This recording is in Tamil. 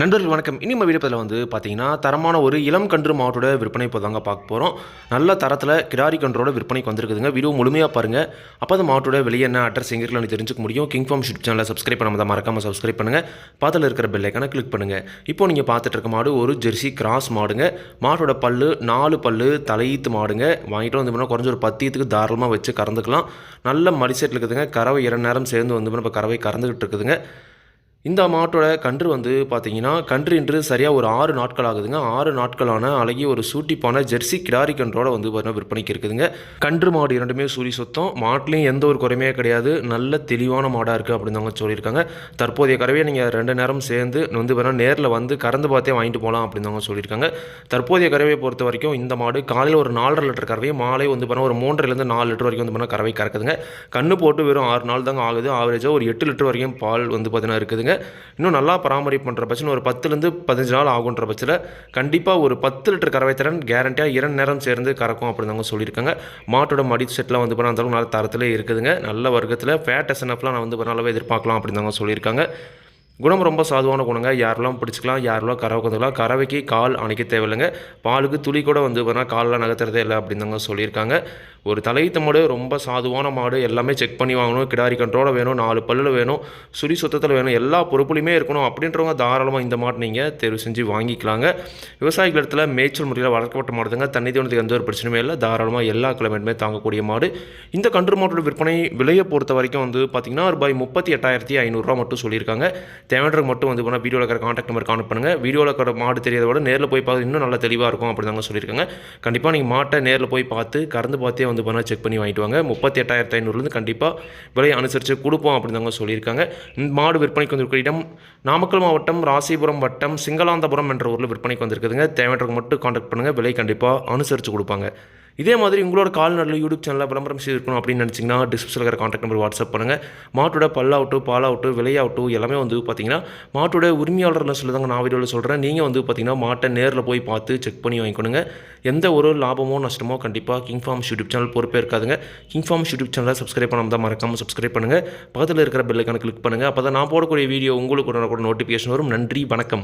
நண்பர்கள் வணக்கம். இனி நம்ம வீடியோ வந்து பார்த்தீங்கன்னா தரமான ஒரு இளம் கன்று மாவட்டோட விற்பனை இப்போ தாங்க பார்க்க போகிறோம் நல்ல தரத்தில் கிடாரி கன்றோட விற்பனைக்கு வந்திருக்குதுங்க. வீடியோ முழுமையாக பாருங்கள் அப்போ அந்த மாவட்டோட வெளியே என்ன அட்ரஸ் எங்கே இருக்குன்னு தெரிஞ்சுக்க முடியும். கிங் ஃபார்ம் ஷூட் சேனலை சப்ஸ்கிரைப் பண்ணாமல் தான் மறக்காமல் சப்ஸ்கிரைப் பண்ணுங்கள் பாத்தில் இருக்கிற பெல் ஐக்கான கிளிக் பண்ணுங்கள் இப்போ நீங்கள் பார்த்துட்டு இருக்க மாடு ஒரு ஜெர்சி கிராஸ் மாடுங்க. மாட்டோட பல்லு நாலு பல்லு தலையீத்து மாடுங்க. வாங்கிட்டு வந்து பண்ணால் குறைஞ்ச ஒரு பத்தியத்துக்கு தாராளமாக வச்சு கறந்துக்கலாம். நல்ல மடிசெட்டில் இருக்குதுங்க. கறவை இரண்டு நேரம் சேர்ந்து வந்து இப்போ கறவை கறந்துக்கிட்டு இருக்குதுங்க. இந்த மாட்டோட கன்று வந்து பார்த்தீங்கன்னா கன்று இன்று சரியாக ஒரு ஆறு நாட்கள் ஆகுதுங்க. ஆறு நாட்களான அழகிய ஒரு சூட்டிப்பான ஜெர்சி கிடாரி கன்றோட வந்து பார்த்தீங்கன்னா விற்பனைக்கு இருக்குதுங்க. கன்று மாடு இரண்டுமே சூரி சுத்தம். மாட்டிலையும் எந்த ஒரு குறையுமே கிடையாது. நல்ல தெளிவான மாடாக இருக்குது அப்படின்னு அவங்க சொல்லியிருக்காங்க. தற்போதைய கறவையை நீங்கள் ரெண்டு நேரம் சேர்ந்து வந்து வேணால் நேரில் வந்து கறந்து பார்த்தே வாங்கிட்டு போகலாம் அப்படின்னு அவங்க சொல்லியிருக்காங்க. தற்போதைய கறவையை பொறுத்த வரைக்கும் இந்த மாடு காலையில் ஒரு நாலரை லிட்டர் கறவையும் மாலை வந்து பார்த்தா ஒரு மூன்றரைலேருந்து நாலு லிட்டர் வரைக்கும் வந்து பார்த்தா கறவை கறக்குதுங்க. கண்ணு போட்டு வெறும் ஆறு நாள் தாங்க ஆகுது. ஆவரேஜாக ஒரு எட்டு லிட்டர் வரைக்கும் பால் வந்து பார்த்தீங்கன்னா இருக்குதுங்க. இன்னும் நல்லா பராமரிப்பு பண்ணுற பட்சம் ஒரு பத்துலேருந்து பதினஞ்சு நாள் ஆகுன்ற பட்சத்தில் கண்டிப்பாக ஒரு பத்து லிட்டர் கறவை திறன் கேரண்டியாக இரண்டு நேரம் சேர்ந்து கறக்கும் அப்படின்னு சொல்லியிருக்காங்க. மாட்டோட மடி செட்லாம் வந்து பண்ணால் அந்தளவுக்கு நல்ல தரத்திலே இருக்குதுங்க. நல்ல வர்க்கத்தில் ஃபேட் எஸ்என்எஃப்லாம் நான் வந்து நல்லாவே எதிர்பார்க்கலாம் அப்படின்னு அவங்க சொல்லியிருக்காங்க. குணம் ரொம்ப சாதுவான குணங்க. யாரெல்லாம் பிடிச்சிக்கலாம் யாரெல்லாம் கறவை கற்றுக்கலாம் கறவைக்கு கால் அணைக்க தேவையில்லைங்க. பாலுக்கு துளி கூட வந்து பார்த்தீங்கன்னா காலில் நகர்த்துறதே இல்லை அப்படின்னு தாங்க சொல்லியிருக்காங்க. ஒரு தலையீத்த மாடு ரொம்ப சாதுவான மாடு. எல்லாமே செக் பண்ணி வாங்கணும். கிடாரி கண்ட்ரோல வேணும். நாலு பல்லில் வேணும். சுரி சுத்தத்தில் வேணும். எல்லா பொறுப்புலையுமே இருக்கணும். அப்படின்றவங்க தாராளமாக இந்த மாடு நீங்கள் தேர்வு செஞ்சு வாங்கிக்கலாங்க. விவசாயிகள் இடத்துல மேய்ச்சல் முறையில் வளர்க்கப்பட்ட மாடுதுங்க. தண்ணி தோணத்துக்கு எந்த ஒரு பிரச்சனையுமே இல்லை. தாராளமாக எல்லா கிளைமேட்டுமே தாங்கக்கூடிய மாடு. இந்த கன்று மாட்டோட விற்பனை விலையை பொறுத்த வரைக்கும் வந்து பார்த்திங்கன்னா ரூபாய் முப்பத்தி எட்டாயிரத்தி ஐநூறுரூவா மட்டும் சொல்லியிருக்காங்க. தேவைன்றதுக்கு மட்டும் வந்து போனால் வீடியோவில் இருக்கிற காண்டாக்ட் நம்பர் கான்ட் பண்ணுங்கள் வீடியோவில் இருக்கிற மாடு தெரியாத விட நேரில் போய் பார்த்து இன்னும் நல்லா தெளிவாக இருக்கும் அப்படி தாங்க சொல்லியிருக்காங்க. கண்டிப்பாக நீங்கள் மாட்டை நேரில் போய் பார்த்து கறந்து பார்த்தே வந்து போனால் செக் பண்ணி வாங்கிட்டு வாங்க. முப்பத்தி எட்டாயிரத்து ஐநூறுலேருந்து கண்டிப்பாக விலையை அனுசரித்து கொடுப்போம் அப்படின்னு தாங்க சொல்லியிருக்காங்க மாடு விற்பனைக்கு வந்திருக்கிற இடம் நாமக்கல் மாவட்டம் ராசிபுரம் வட்டம் சிங்களாந்தபுரம் என்ற ஊரில் விற்பனைக்கு வந்திருக்குதுங்க. தேவைன்றதுக்கு மட்டும் காண்டாக்ட் பண்ணுங்கள் விலை கண்டிப்பாக அனுசரித்து கொடுப்பாங்க. இதே மாதிரி உங்களோட கால்நடையில் யூடியூப் சேனலில் விளம்பரம் செய்திருக்கணும் அப்படின்னு நினச்சிங்கன்னா டிஸ்கிரிப்ஷனில் இருக்கிற கான்டாக்ட் நம்பர் வாட்ஸ்அப் பண்ணுங்கள் மாட்டோட பல்லாகட்டும் பாலாகட்டும் விலையாகட்டும் எல்லாமே வந்து பார்த்தீங்கன்னா மாட்டோட உரிமையாளர்னு சொல்லி தாங்க நான் வீடியோவில் சொல்கிறேன் நீங்கள் வந்து பார்த்தீங்கன்னா மாட்டை நேரில் போய் பார்த்து செக் பண்ணி வாங்கிக்கணுங்க. எந்த ஒரு லாபமோ நஷ்டமோ கண்டிப்பாக கிங் ஃபார்ம்ஸ் யூடியூப் சேனல் பொறுப்பே இருக்காதுங்க. கிங் ஃபார்ம்ஸ் யூடியூப் சேனலை சப்ஸ்கிரைப் பண்ணாமல் தான் மறக்காமல் சப்ஸ்கிரைப் பண்ணுங்கள் பக்கத்தில் இருக்கிற பெல்லைக்கான கிளிக் பண்ணுங்கள் அப்போ தான் நான் போடக்கூடிய வீடியோ உங்களுக்கு கூட நோட்டிஃபிகேஷன் வரும். நன்றி வணக்கம்.